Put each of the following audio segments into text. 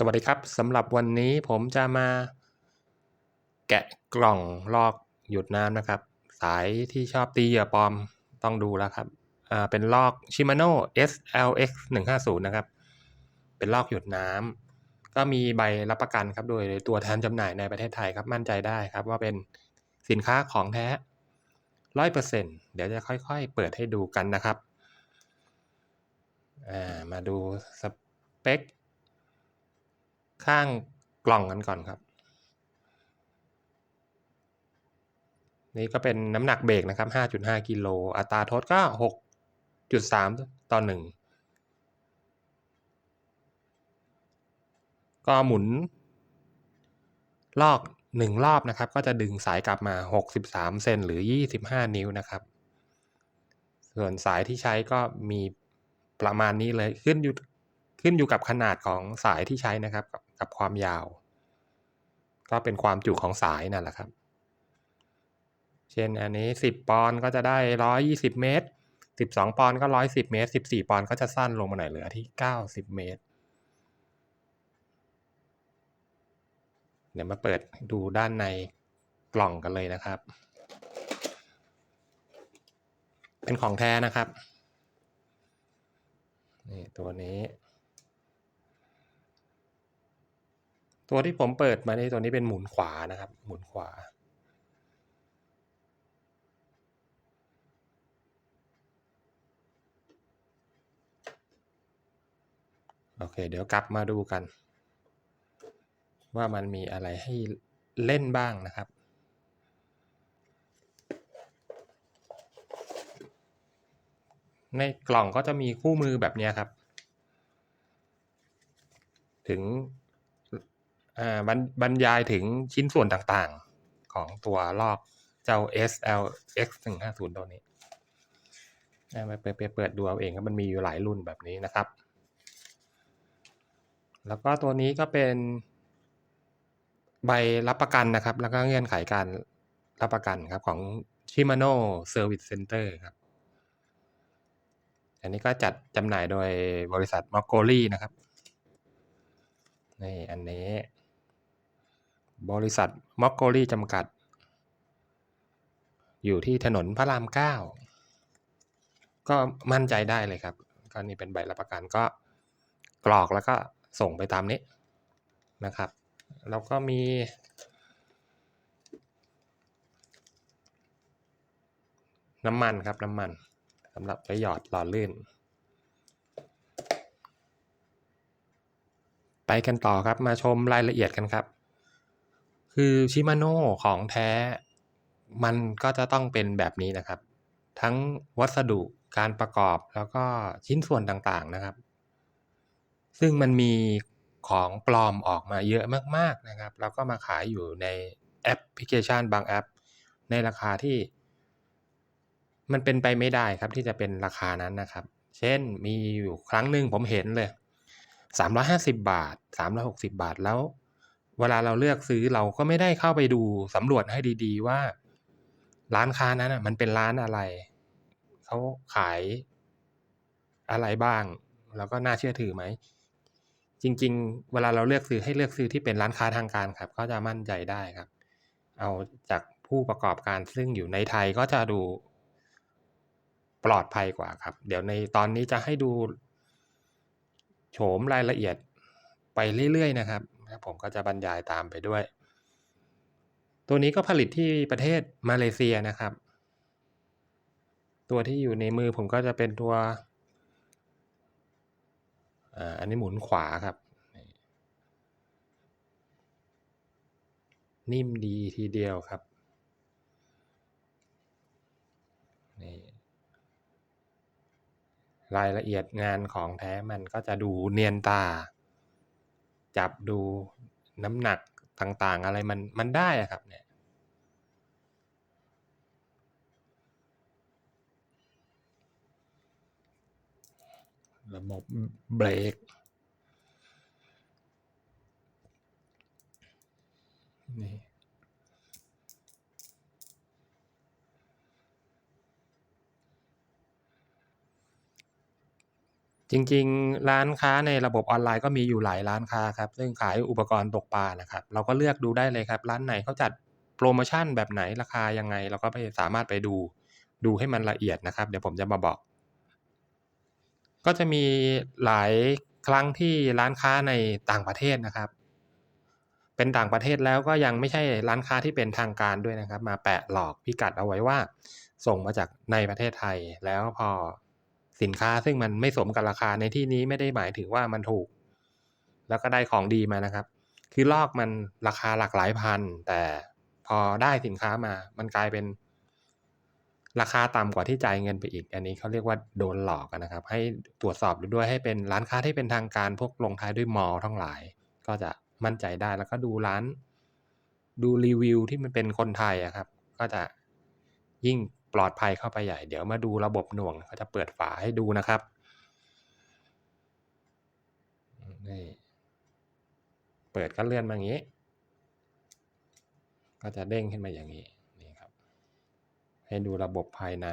สวัสดีครับสำหรับวันนี้ผมจะมาแกะกล่องลอกหยุดน้ำนะครับ สายที่ชอบตีเหยื่อปลอมต้องดูแล้วครับอ่าเป็นลอก Shimano SLX 150นะครับ เป็นลอกหยุดน้ำก็มีใบรับประกันครับโดยตัวแทนจำหน่ายในประเทศไทยครับมั่นใจได้ครับว่าเป็นสินค้าของแท้ร้อยเปอร์เซ็นเดี๋ยวจะค่อยๆ เปิดให้ดูกันนะครับอ่ามาดูสเปค ข้างกล่องกันก่อนครับ นี่ก็เป็นน้ำหนักเบรกนะครับ 5.5 กิโล อัตราทดก็ 6.3 ต่อ 1 ก็หมุน ลอก 1 รอบนะครับ ก็จะดึงสายกลับมา 63 เซนหรือ 25 นิ้วนะครับ ส่วนสายที่ใช้ก็มีประมาณนี้เลยขึ้นอยู่ขึ้นอยู่กับขนาดของสายที่ใช้นะครับ กับความยาว ก็เป็นความจุของสายนั่นแหละครับ เช่นอันนี้ 10 ปอนด์ก็จะได้ 120 เมตร 12 ปอนด์ก็ 110 เมตร 14 ปอนด์ก็จะสั้นลงมาหน่อยเหลือที่ 90 เมตร เดี๋ยวมาเปิดดูด้านในกล่องกันเลยนะครับ เป็นของแท้นะครับ นี่ตัวนี้ ตัวที่ผมเปิดมาในตัวนี้เป็นหมุนขวานะครับ หมุนขวา โอเค เดี๋ยวกลับมาดูกัน ว่ามันมีอะไรให้เล่นบ้างนะครับในกล่องก็จะมีคู่มือแบบนี้ครับ ถึง บรรบรรยายถึงชิ้นส่วนต่างๆของตัวลอกเจ้า SLX 150ตัวนี้ไปเปิดเปิดดูเอาเองครับมันมีอยู่หลายรุ่นแบบนี้นะครับ แล้วก็ตัวนี้ก็เป็นใบรับประกันนะครับ แล้วก็เงื่อนไขการรับประกันครับของ Shimano Service Center ครับ อันนี้ก็จัดจำหน่ายโดยบริษัทมอ c โกลี่นะครับ นี่อันนี้ บริษัทม็อ c โกลี่จำกัด อยู่ที่ถนนพระรามเก้าก็มั่นใจได้เลยครับ ก็นี่เป็นใบรับประกันก็กรอกแล้วก็ส่งไปตามนี้นะครับ แล้วก็มี น้ำมันครับน้ำมันสำหรับไปหยอดหล่อลื่น ไปกันต่อครับมาชมรายละเอียดกันครับ คือชิมาโน่ของแท้ มันก็จะต้องเป็นแบบนี้นะครับ ทั้งวัสดุการประกอบแล้วก็ชิ้นส่วนต่างๆนะครับ ซึ่งมันมีของปลอมออกมาเยอะมากๆนะครับ แล้วก็มาขายอยู่ในแอปพลิเคชันบางแอป ในราคาที่ มันเป็นไปไม่ได้ครับที่จะเป็นราคานั้นนะครับ เช่นมีอยู่ครั้งหนึ่งผมเห็นเลย 350 บาท 360 บาทแล้ว เวลาเราเลือกซื้อเราก็ไม่ได้เข้าไปดูสำรวจให้ดี ๆ ว่า ร้านค้านั้นมันเป็นร้านอะไรเขาขายอะไรบ้าง แล้วก็น่าเชื่อถือไหม จริง ๆ เวลาเราเลือกซื้อให้เลือกซื้อที่เป็นร้านค้าทางการครับ ก็จะมั่นใจได้ครับ เอาจากผู้ประกอบการซึ่งอยู่ในไทยก็จะดูปลอดภัยกว่าครับ เดี๋ยวในตอนนี้จะให้ดูโฉมรายละเอียดไปเรื่อยๆนะครับ ผมก็จะบรรยายตามไปด้วย ตัวนี้ก็ผลิตที่ประเทศมาเลเซียนะครับ ตัวที่อยู่ในมือผมก็จะเป็นตัวอันนี้หมุนขวาครับ นิ่มดีทีเดียวครับนี่รายละเอียดงานของแท้มันก็จะดูเนียนตา จับดูน้ำหนักต่างๆ อะไรมันมันได้อะครับเนี่ยระบบเบรกนี่ จริงๆ ร้านค้าในระบบออนไลน์ก็มีอยู่หลายร้านค้าครับ ซึ่งขายอุปกรณ์ตกปลานะครับ เราก็เลือกดูได้เลยครับ ร้านไหนเขาจัดโพรโมชั่นแบบไหนราคายังไง เราก็ไปสามารถไปดูดูให้มันละเอียดนะครับ เดี๋ยวผมจะมาบอก ก็จะมีหลายครั้งที่ร้านค้าในต่างประเทศนะครับ เป็นต่างประเทศแล้วก็ยังไม่ใช่ร้านค้าที่เป็นทางการด้วยนะครับ มาแปะหลอกพิกัดเอาไว้ว่า ส่งมาจากในประเทศไทยแล้วพอ สินค้าซึ่งมันไม่สมกับราคาในที่นี้ไม่ได้หมายถึงว่ามันถูก แล้วก็ได้ของดีมานะครับ คือลอกมันราคาหลักหลายพัน แต่พอได้สินค้ามา มันกลายเป็น ราคาต่ำกว่าที่จ่ายเงินไปอีก อันนี้เขาเรียกว่าโดนหลอกนะครับ ให้ตรวจสอบด้วยให้เป็นร้านค้าที่เป็นทางการพวกลงท้ายด้วยมอทั้งหลาย ก็จะมั่นใจได้แล้วก็ดูร้าน ดูรีวิวที่มันเป็นคนไทยอะครับ ก็จะยิ่ง ปลอดภัยเข้าไปใหญ่ เดี๋ยวมาดูระบบหน่วงเขาจะเปิดฝาให้ดูนะครับนี่เปิดก็เลื่อนมาอย่างนี้ ก็จะเด้งขึ้นมาอย่างนี้นี่ครับ ให้ดูระบบภายใน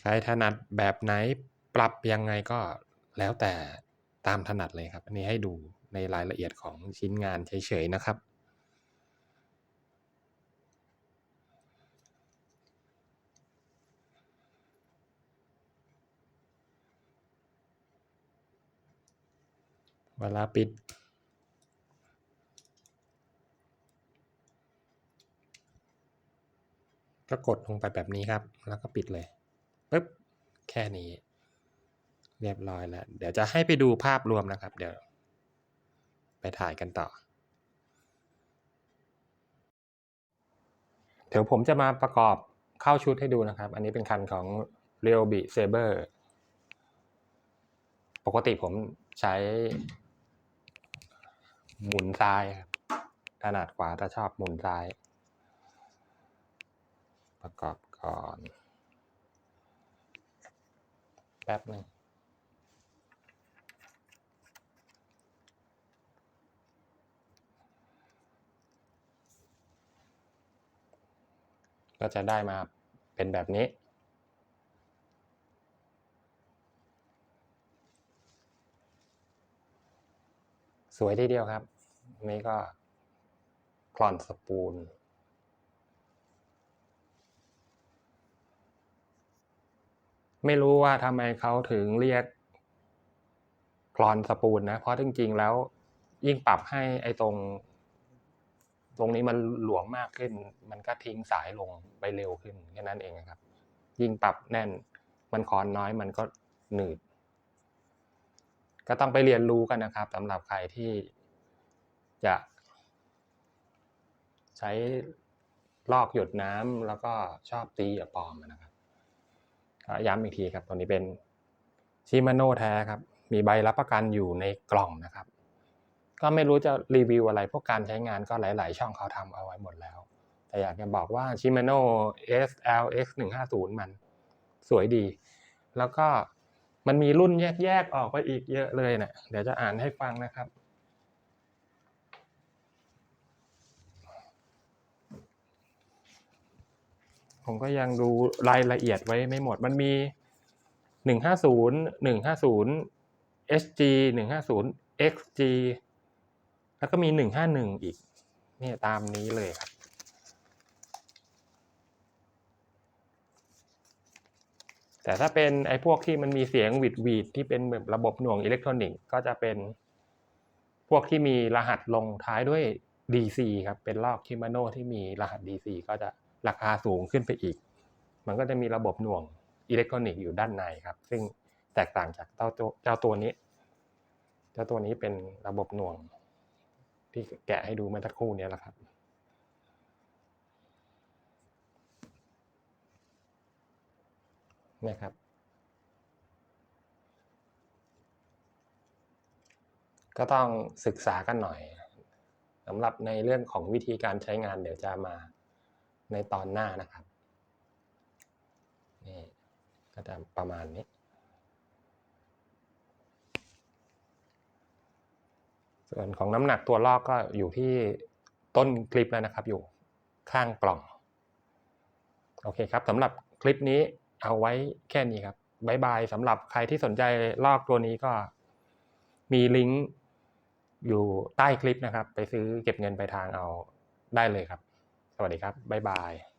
ใครถนัดแบบไหนปรับยังไงก็แล้วแต่ตามถนัดเลยครับ อันนี้ให้ดูในรายละเอียดของชิ้นงานเฉยๆนะครับ เวลาปิดก็กดลงไปแบบนี้ครับ แล้วก็ปิดเลย ปึ๊บแค่นี้ เรียบร้อยแล้ว เดี๋ยวจะให้ไปดูภาพรวมนะครับ เดี๋ยว ไปถ่ายกันต่อ เดี๋ยวผมจะมาประกอบเข้าชุดให้ดูนะครับ อันนี้เป็นคันของ Ryobi Saber ปกติผมใช้ หมุนซ้ายครับถนัดขวาแต่ชอบหมุนซ้าย ประกอบก่อน ป๊บหนึ่งก็จะได้มาเป็นแบบนี้ สวยทีเดียวครับ นี่ก็กล่อนสปูล ไม่รู้ว่าทำไมเขาถึงเรียกกลอนสปูลนะ เพราะจริงๆแล้ว ยิ่งปรับให้ไอ้ตรง ตรงนี้มันหลวมมากขึ้น มันก็ทิ้งสายลงไปเร็วขึ้นแค่นั้นเองครับ ยิ่งปรับแน่น มันคอนน้อยมันก็หนืด ก็ต้องไปเรียนรู้กันนะครับสำหรับใครที่จะใช้ลอกหยดน้ำแล้วก็ชอบตีเหยื่อปอมนะครับ ย้ำอีกทีครับตัวนี้เป็น Shimano แท้ครับ มีใบรับประกันอยู่ในกล่องนะครับ ก็ไม่รู้จะรีวิวอะไรพวกการใช้งานก็หลาย ๆ ช่องเขาทำเอาไว้หมดแล้ว แต่อยากจะบอกว่า Shimano SLX 150มันสวยดี แล้วก็มันมีรุ่นแยก ๆ ออกไปอีกเยอะเลยน่ะเดี๋ยวจะอ่านให้ฟังนะครับ ผมก็ยังดูรายละเอียดไว้ไม่หมด มันมี 150 150 SG 150 XG แล้วก็มี 151 อีก เนี่ยตามนี้เลยครับ แต่ถ้าเป็นไอ้พวกที่มันมีเสียงหวีดที่เป็นแบบระบบหน่วงอิเล็กทรอนิกส์ก็จะเป็นพวกที่มีรหัสลงท้ายด้วย DC ครับ เป็นลอก Shimano ที่มีรหัส DC ก็จะ ราคาสูงขึ้นไปอีก มันก็จะมีระบบหน่วงอิเล็กทรอนิกส์อยู่ด้านในครับ ซึ่งแตกต่างจากเจ้าตัวเจ้าตัวนี้ เจ้าตัวนี้เป็นระบบหน่วง ที่แกะให้ดูเมื่อสักครู่นี้แหละครับนี่ครับ ก็ต้องศึกษากันหน่อยสำหรับในเรื่องของวิธีการใช้งานเดี๋ยวจะมา ในตอนหน้านะครับนี่ก็จะประมาณนี้ ส่วนของน้ำหนักตัวลอกก็อยู่ที่ต้นคลิปแล้วนะครับ อยู่ข้างกล่อง โอเคครับสำหรับคลิปนี้เอาไว้แค่นี้ครับบายบายสำหรับใครที่สนใจลอกตัวนี้ก็มีลิงก์อยู่ใต้คลิปนะครับ ไปซื้อเก็บเงินไปทางเอาได้เลยครับ วัสดีครับบายบาย